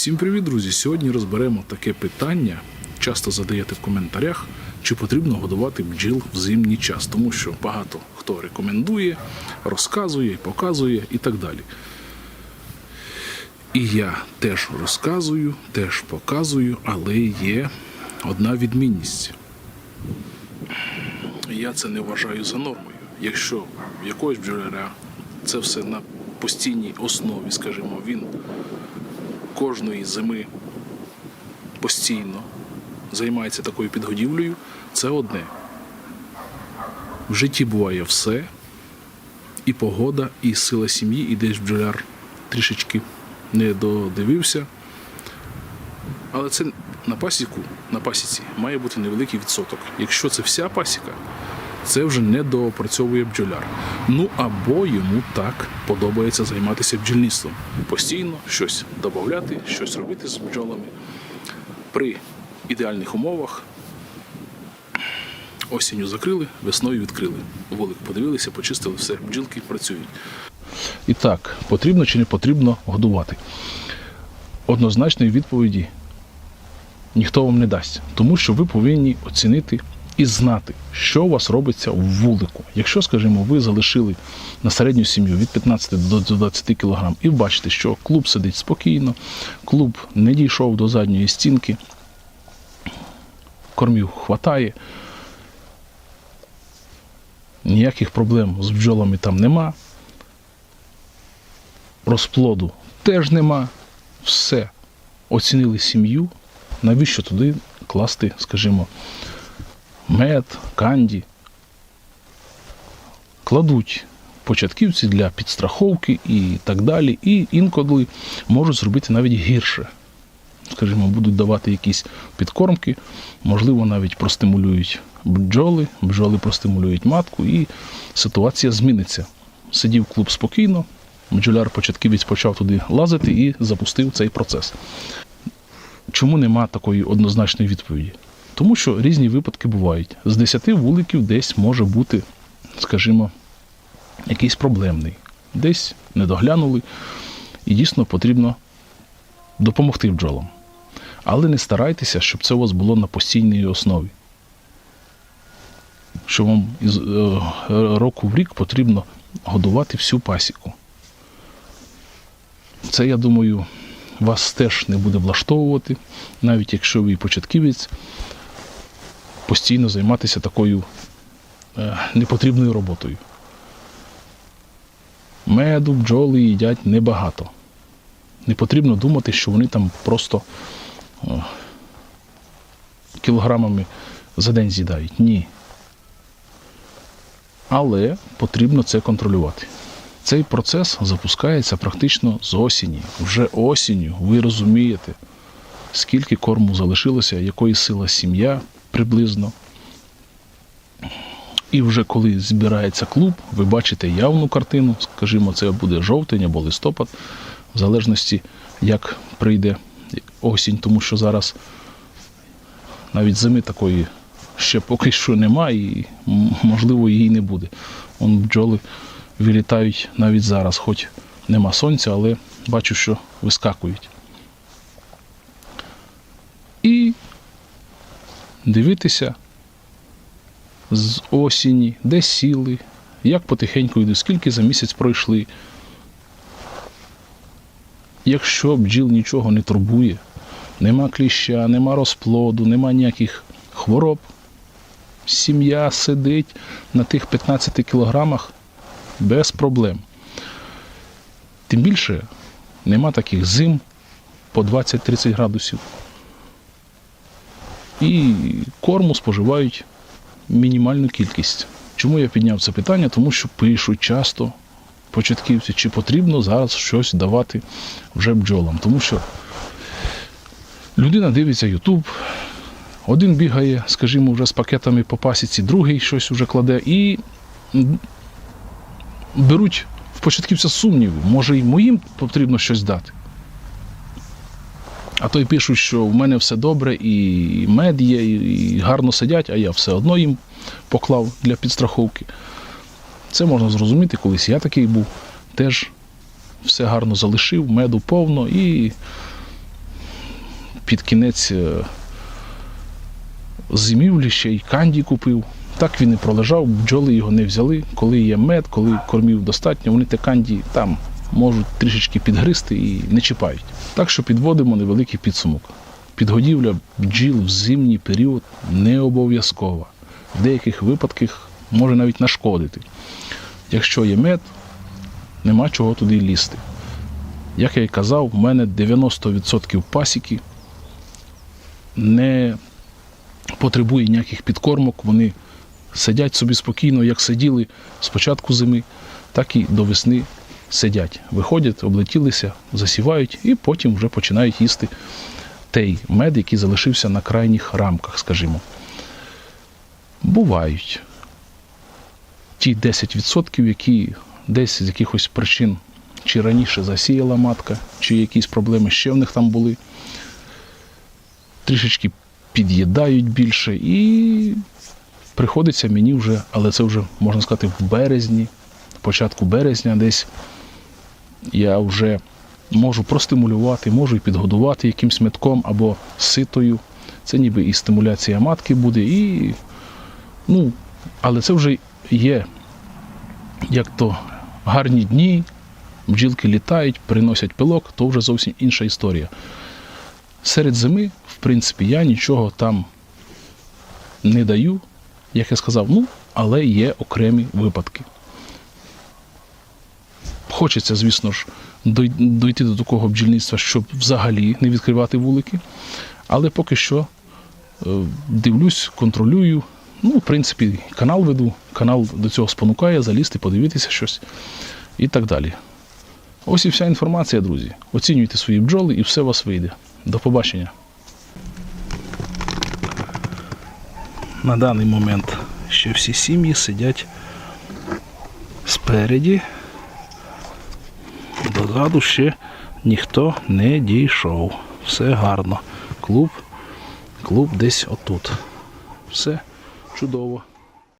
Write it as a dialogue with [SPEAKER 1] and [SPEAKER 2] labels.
[SPEAKER 1] Всім привіт, друзі! Сьогодні розберемо таке питання. Часто задаєте в коментарях, чи потрібно годувати бджіл в зимній час, тому що багато хто рекомендує, розказує, показує і так далі. І я теж розказую, теж показую, але є одна відмінність. Я це не вважаю за нормою. Якщо якогось бджоляра це все на постійній основі, скажімо, він кожної зими постійно займається такою підгодівлею, це одне. В житті буває все, і погода, і сила сім'ї, і десь бджоляр трішечки не додивився. Але це на пасіку, на пасіці має бути невеликий відсоток. Якщо це вся пасіка, це вже не доопрацьовує бджоляр. Ну або йому так подобається займатися бджільництвом. Постійно щось додати, щось робити з бджолами. При ідеальних умовах осінню закрили, весною відкрили. Вулик подивилися, почистили, все, бджілки працюють. І так, потрібно чи не потрібно годувати? Однозначної відповіді ніхто вам не дасть, тому що ви повинні оцінити і знати, що у вас робиться в вулику. Якщо, скажімо, ви залишили на середню сім'ю від 15 до 20 кг і бачите, що клуб сидить спокійно, клуб не дійшов до задньої стінки, кормів хватає, ніяких проблем з бджолами там нема, розплоду теж нема, все. Оцінили сім'ю, навіщо туди класти, скажімо, мед, канді. Кладуть початківці для підстраховки і так далі. І інколи можуть зробити навіть гірше. Скажімо, будуть давати якісь підкормки, можливо, навіть простимулюють бджоли, бджоли простимулюють матку, і ситуація зміниться. Сидів клуб спокійно, бджоляр початківець почав туди лазити і запустив цей процес. Чому нема такої однозначної відповіді? Тому що різні випадки бувають. З 10 вуликів десь може бути, скажімо, якийсь проблемний. Десь не доглянули, і дійсно потрібно допомогти бджолам. Але не старайтеся, щоб це у вас було на постійній основі. Що вам із е, року в рік потрібно годувати всю пасіку. Це, я думаю, вас теж не буде влаштовувати, навіть якщо ви початківець, постійно займатися такою е, непотрібною роботою. Меду бджоли їдять небагато. Не потрібно думати, що вони там просто е, кілограмами за день з'їдають. Ні. Але потрібно це контролювати. Цей процес запускається практично з осені. Вже осінню ви розумієте, скільки корму залишилося, якої сила сім'я приблизно. І вже коли збирається клуб, ви бачите явну картину, скажімо, це буде жовтень або листопад, в залежності, як прийде осінь, тому що зараз навіть зими такої ще поки що немає, і можливо її не буде. Он бджоли вилітають навіть зараз, хоч нема сонця, але бачу, що вискакують. І дивитися з осені, де сіли, як потихеньку йдуть, скільки за місяць пройшли. Якщо бджіл нічого не турбує, нема кліща, нема розплоду, нема ніяких хвороб, сім'я сидить на тих 15 кілограмах без проблем. Тим більше нема таких зим по 20-30 градусів. І корму споживають мінімальну кількість. Чому я підняв це питання? Тому що пишуть часто початківці, чи потрібно зараз щось давати вже бджолам. Тому що людина дивиться Ютуб, один бігає, скажімо, вже з пакетами по пасіці, другий щось вже кладе і беруть в початківця сумніви, може і моїм потрібно щось дати. А то й пишуть, що в мене все добре, і мед є, і гарно сидять, а я все одно їм поклав для підстраховки. Це можна зрозуміти, колись я такий був, теж все гарно залишив, меду повно і під кінець е, зимівлі ще й канді купив. Так він і пролежав, бджоли його не взяли. Коли є мед, коли кормів достатньо, вони те канді там можуть трішечки підгризти і не чіпають. Так що підводимо невеликий підсумок. Підгодівля бджіл в зимній період не обов'язкова. В деяких випадках може навіть нашкодити. Якщо є мед, нема чого туди лізти. Як я й казав, у мене 90% пасіки не потребує ніяких підкормок. Вони сидять собі спокійно, як сиділи з початку зими, так і до весни сидять. Виходять, облетілися, засівають і потім вже починають їсти той мед, який залишився на крайніх рамках, скажімо. Бувають ті 10%, які десь з якихось причин чи раніше засіяла матка, чи якісь проблеми ще в них там були. Трішечки під'їдають більше і приходиться мені вже, але це вже можна сказати в березні, початку березня десь я вже можу простимулювати, можу і підгодувати якимсь метком або ситою. Це ніби і стимуляція матки буде, і ну, але це вже є як то гарні дні, бджілки літають, приносять пилок, то вже зовсім інша історія. Серед зими, в принципі, я нічого там не даю, як я сказав, ну, але є окремі випадки. Хочеться, звісно ж, дой- дойти до такого бджільництва, щоб взагалі не відкривати вулики. Але поки що е, дивлюсь, контролюю. Ну, в принципі, канал веду, канал до цього спонукає, залізти, подивитися щось і так далі. Ось і вся інформація, друзі. Оцінюйте свої бджоли і все у вас вийде. До побачення. На даний момент ще всі сім'ї сидять спереді. Дозаду ще ніхто не дійшов. Все гарно. Клуб, клуб десь отут. Все чудово.